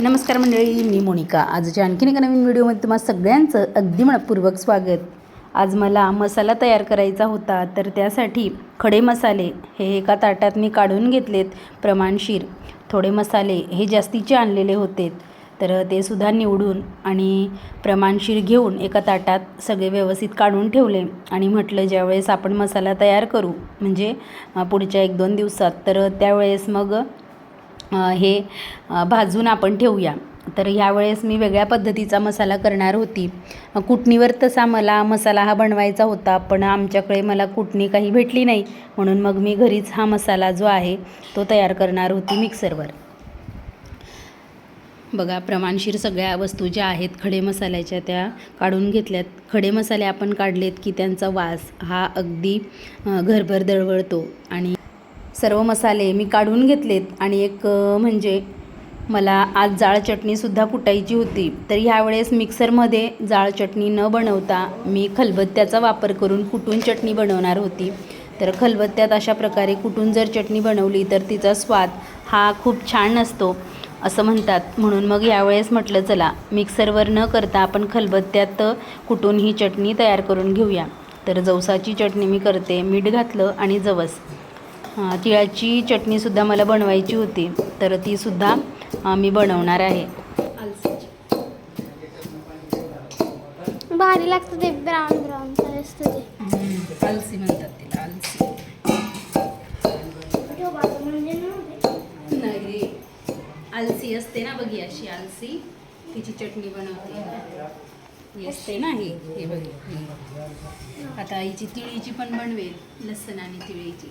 नमस्कार मंडळी मी मोनिका. आजच्या आणखीन एका नवीन व्हिडिओमध्ये तुम्हा सगळ्यांचं अगदी मनपूर्वक स्वागत. आज मला मसाला तयार करायचा होता तर त्यासाठी खडे मसाले हे एका ताटात मी काढून घेतलेत प्रमाणशीर थोडे मसाले हे जास्तीचे आणलेले होते तर ते सुद्धा निवडून आणि प्रमाणशीर घेऊन एका ताटात सगळे व्यवस्थित काढून ठेवले आणि म्हटलं ज्यावेळेस आपण मसाला तयार करू म्हणजे पुढच्या एक दोन दिवसात तर त्यावेळेस मग हे भाजून आपण ठेवूया. तर ह्यावेळेस मी वेगळ्या पद्धतीचा मसाला करणार होती. कुटणीवर तसा मला मसाला हा बनवायचा होता पण आमच्याकडे मला कुटणी काही भेटली नाही म्हणून मग मी घरीच हा मसाला जो आहे तो तयार करणार होती मिक्सरवर. बघा प्रमाणशीर सगळ्या वस्तू ज्या आहेत खडे मसाल्याच्या त्या काढून घेतल्यात. खडे मसाले आपण काढलेत की त्यांचा वास हा अगदी घरभर दळवळतो आणि सर्व मसाले मी काढून घेतलेत आणि एक म्हणजे मला आज जाळ चटणीसुद्धा कुटायची होती. तर ह्यावेळेस मिक्सरमध्ये जाळ चटणी न बनवता मी खलबत्त्याचा वापर करून कुटून चटणी बनवणार होती. तर खलबत्त्यात अशा प्रकारे कुटून जर चटणी बनवली तर तिचा स्वाद हा खूप छान असतो असं म्हणतात. म्हणून मग यावेळेस म्हटलं चला मिक्सरवर न करता आपण खलबत्त्यात कुटून ही चटणी तयार करून घेऊया. तर जवसाची चटणी मी करते मीठ घातलं आणि जवस. तिळाची चटणीसुद्धा मला बनवायची होती. तर तीसुद्धा मी बनवणार आहे. भारी लागतं ते ब्राऊन ब्राऊन ते. आलसी म्हणतात तिला आलसी. नाही रे आलसी असते ना बघी अशी आलसी. तिची चटणी बनवते. असते ना ही हे बघ. आता हिची तिळीची पण बनवेल लसण आणि तिळीची.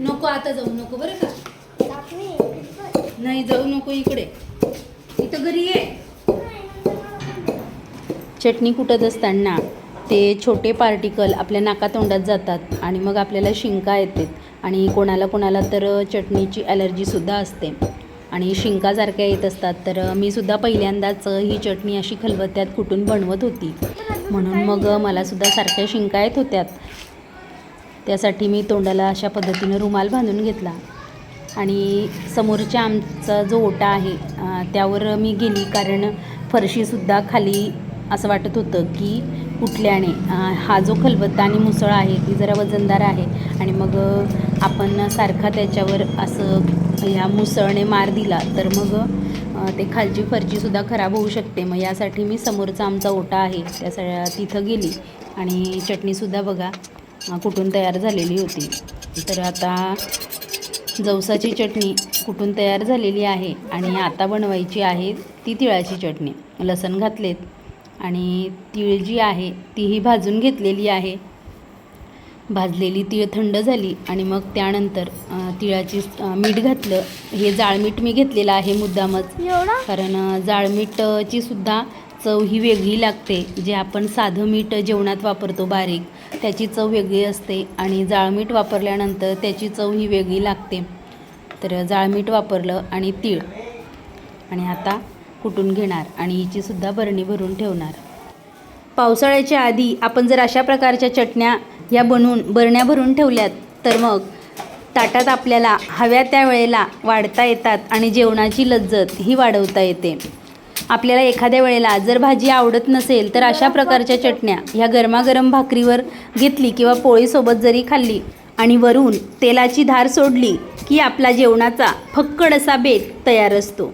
नको आता जाऊ नको बरं का? नाही जाऊ नको इकडे. इथं घरी ये. चटणी कुटत असताना ते छोटे पार्टिकल आपल्या नाकातोंडात जातात आणि मग आपल्याला शिंका येते आणि कोणाला कोणाला तर चटणीची ॲलर्जीसुद्धा असते. आणि शिंकासारख्या येत असतात तर मी सुद्धा पहिल्यांदाच ही चटणी अशी खलबत्त्यात कुटून बनवत होती. म्हणून मग मलासुद्धा सारख्या शिंका येत होत्यात. त्यासाठी मी तोंडाला अशा पद्धतीनं रुमाल बांधून घेतला. आणि समोरच्या आमचा जो ओटा आहे त्यावर मी गेली कारण फरशीसुद्धा खाली असं वाटत होतं की कुठल्याने हा जो खलबत्ता आणि मुसळ आहे ती जरा वजनदार आहे आणि मग आपण सारखा त्याच्यावर असं ह्या मुसळने मार दिला तर मग ते खालची फरचीसुद्धा खराब होऊ शकते. मग यासाठी मी समोरचा आमचा ओटा आहे त्या सगळ्या तिथं गेली आणि चटणीसुद्धा बघा कुठून तयार झालेली होती. तर आता जवसाची चटणी कुठून तयार झालेली आहे आणि आता बनवायची आहे ती तिळाची चटणी. लसण घातलेत आणि तीळ जी आहे तीही भाजून घेतलेली आहे. भाजलेली तीळ थंड झाली आणि मग त्यानंतर तिळाची मीठ घातलं. हे जाळमीठ मी घेतलेलं आहे मुद्दामच. कारण जाळमीठची सुद्धा चव ही वेगळी लागते. जे आपण साधं मीठ जेवणात वापरतो बारीक त्याची चव वेगळी असते आणि जाळमीठ वापरल्यानंतर त्याची चव ही वेगळी लागते. तर जाळमीठ वापरलं आणि तीळ. आणि आता कुटून घेणार आणि हिचीसुद्धा बरणी भरून ठेवणार. पावसाळ्याच्या आधी आपण जर अशा प्रकारच्या चटण्या ह्या बनवून बरण्या भरून ठेवल्यात तर मग ताटात आपल्याला हव्या त्या वेळेला वाढता येतात आणि जेवणाची लज्जत ही वाढवता येते. आपल्याला एखाद्या वेळेला जर भाजी आवडत नसेल तर अशा प्रकारच्या चटण्या ह्या गरमागरम भाकरीवर घेतली किंवा पोळीसोबत जरी खाल्ली आणि वरून तेलाची धार सोडली की आपला जेवणाचा फक्कड असा बेत तयार असतो.